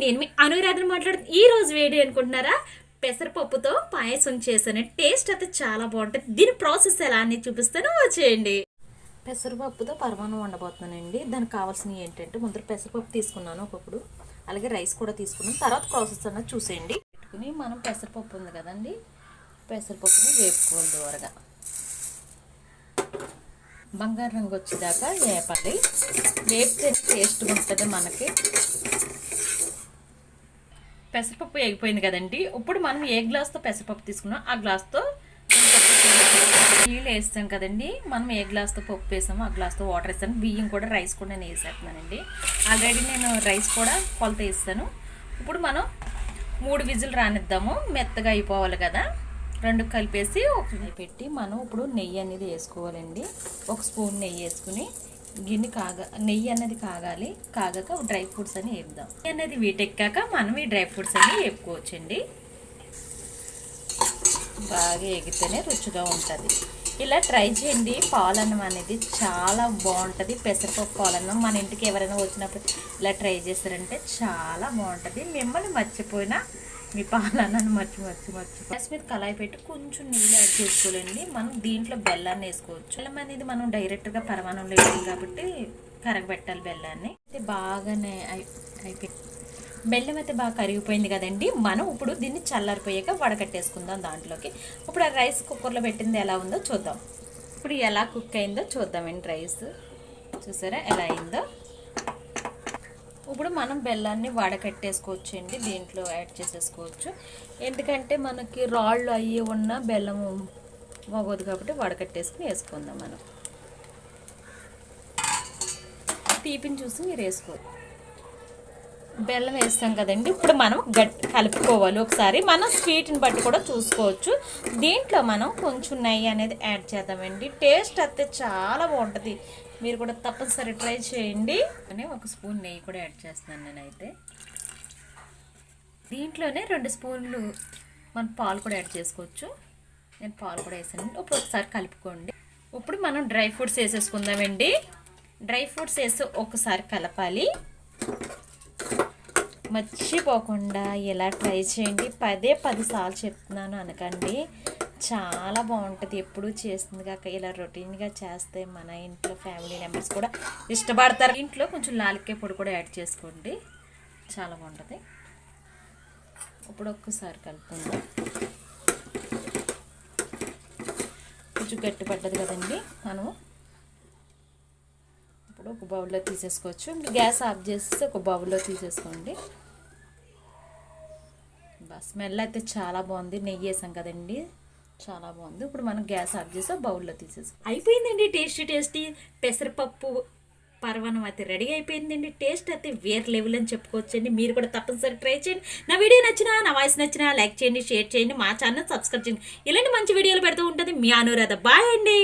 నేను మీ అనురాధన మాట్లాడుతూ ఈ రోజు వేడి అనుకుంటున్నారా? పెసరపప్పుతో పాయసం చేశాను. టేస్ట్ అయితే చాలా బాగుంటుంది. దీని ప్రాసెస్ ఎలా అని చూపిస్తాను. వచ్చేయండి పెసరపప్పుతో పరమాణం వండబోతున్నానండి. దానికి కావాల్సినవి ఏంటంటే ముందర పెసరపప్పు తీసుకున్నాను ఒకప్పుడు. అలాగే రైస్ కూడా తీసుకున్నాను. తర్వాత ప్రాసెస్ అన్నది చూసేయండి. పెట్టుకుని మనం పెసరపప్పు ఉంది కదండి పెసరపప్పుని వేపుకోవాలి దూరగా. బంగారు రంగు వచ్చేదాకా వేపాలి. వేపితే టేస్ట్ ఉంటుంది మనకి. పెసరపప్పు ఎగిపోయింది కదండి. ఇప్పుడు మనం ఏ గ్లాస్తో పెసరపప్పు తీసుకున్నాం ఆ గ్లాస్తో నీళ్ళు వేస్తాం కదండి. మనం ఏ గ్లాస్తో పప్పు వేసామో ఆ గ్లాస్తో వాటర్ వేస్తాను. బియ్యం కూడా రైస్ కూడా నేను వేసేస్తున్నానండి. ఆల్రెడీ నేను రైస్ కూడా కొలత వేస్తాను. ఇప్పుడు మనం మూడు విజిల్ రానిద్దాము. మెత్తగా అయిపోవాలి కదా. రెండు కలిపేసి ఒక పెట్టి మనం ఇప్పుడు నెయ్యి అనేది వేసుకోవాలండి. ఒక స్పూన్ నెయ్యి వేసుకుని గిన్నె కాగా నెయ్యి అనేది కాగాలి కాగాక డ్రై ఫ్రూట్స్ అని వేద్దాం నెయ్యి అనేది వీటెక్కాక మనం ఈ డ్రై ఫ్రూట్స్ అన్ని వేపుకోవచ్చండి. బాగా ఎగితేనే రుచిగా ఉంటుంది. ఇలా ట్రై చేయండి. పాలన్నం అనేది చాలా బాగుంటుంది. పెసరపప్పు పాలన్నం మన ఇంటికి ఎవరైనా వచ్చినప్పుడు ఇలా ట్రై చేస్తారంటే చాలా బాగుంటుంది. మిమ్మల్ని మర్చిపోయినా మీ పాలన్నను మర్చి మర్చి మర్చి. గ్యాస్ మీద కళాయి పెట్టి కొంచెం నీళ్ళు యాడ్ చేసుకోవాలండి. మనం దీంట్లో బెల్లాన్ని వేసుకోవచ్చు. బెల్లం అనేది మనం డైరెక్ట్గా పరమాణంలో వేయాలి కాబట్టి కరగబెట్టాలి బెల్లాన్ని. అయితే బాగానే అయి అయిపోయి బెల్లం అయితే బాగా కరిగిపోయింది కదండి. మనం ఇప్పుడు దీన్ని చల్లారిపోయాక వడకట్టేసుకుందాం దాంట్లోకి. ఇప్పుడు ఆ రైస్ కుక్కర్లో పెట్టింది ఎలా ఉందో చూద్దాం. ఇప్పుడు ఎలా కుక్ అయిందో చూద్దామండి రైస్. చూసారా? ఎలా అయిందో? ఇప్పుడు మనం బెల్లాన్ని వడకట్టేసుకోవచ్చు అండి దీంట్లో యాడ్ చేసేసుకోవచ్చు. ఎందుకంటే మనకి రాళ్ళు అయ్యి ఉన్న బెల్లము మోగదు కాబట్టి వడకట్టేసుకుని వేసుకుందాం మనం. తీపిని చూసి మీరు వేసుకోవచ్చు. బెల్లం వేస్తాం కదండి ఇప్పుడు మనం గట్టి కలుపుకోవాలి. ఒకసారి మనం స్వీట్ని బట్టి కూడా చూసుకోవచ్చు. దీంట్లో మనం కొంచెం నెయ్యి అనేది యాడ్ చేద్దామండి. టేస్ట్ అయితే చాలా బాగుంటుంది. మీరు కూడా తప్పనిసరి ట్రై చేయండి. ఒక స్పూన్ నెయ్యి కూడా యాడ్ చేస్తున్నాను నేనైతే. దీంట్లోనే రెండు స్పూన్లు మనం పాలు కూడా యాడ్ చేసుకోవచ్చు. నేను పాలు కూడా వేసాను. ఇప్పుడు ఒకసారి కలుపుకోండి. ఇప్పుడు మనం డ్రై ఫ్రూట్స్ వేసేసుకుందామండి. డ్రై ఫ్రూట్స్ వేసి ఒకసారి కలపాలి. మర్చిపోకుండా ఇలా ట్రై చేయండి. పదే పది సార్లు చెప్తున్నాను అనకండి. చాలా బాగుంటుంది. ఎప్పుడు చేస్తుంది కాక ఇలా రొటీన్గా చేస్తే మన ఇంట్లో ఫ్యామిలీ మెంబర్స్ కూడా ఇష్టపడతారు. ఇంట్లో కొంచెం లాలికే పొడి కూడా యాడ్ చేసుకోండి. చాలా బాగుంటుంది. ఇప్పుడు ఒక్కసారి కలుపుకుందాం. కొంచెం గట్టి పడ్డది కదండి మనము. ఇప్పుడు ఒక బౌల్లో తీసేసుకోవచ్చు. గ్యాస్ ఆఫ్ చేస్తే ఒక బౌల్లో తీసేసుకోండి. బస్ స్మెల్ అయితే చాలా బాగుంది. నెయ్యి వేసాం కదండి. చాలా బాగుంది. ఇప్పుడు మనం గ్యాస్ ఆఫ్ చేసి బౌల్లో తీసేసి అయిపోయిందండి టేస్టీ టేస్టీ. పెసరపప్పు పర్వణం అయితే రెడీ అయిపోయిందండి. టేస్ట్ అయితే వేరే లెవెల్ అని చెప్పుకోవచ్చండి. మీరు కూడా తప్పనిసరి ట్రై చేయండి. నా వీడియో నచ్చినా నా వాయిస్ నచ్చినా లైక్ చేయండి షేర్ చేయండి మా ఛానల్ సబ్స్క్రైబ్ చేయండి. ఇలాంటి మంచి వీడియోలు పెడుతూ ఉంటుంది మీ అనురాధ. బాయ్ అండి.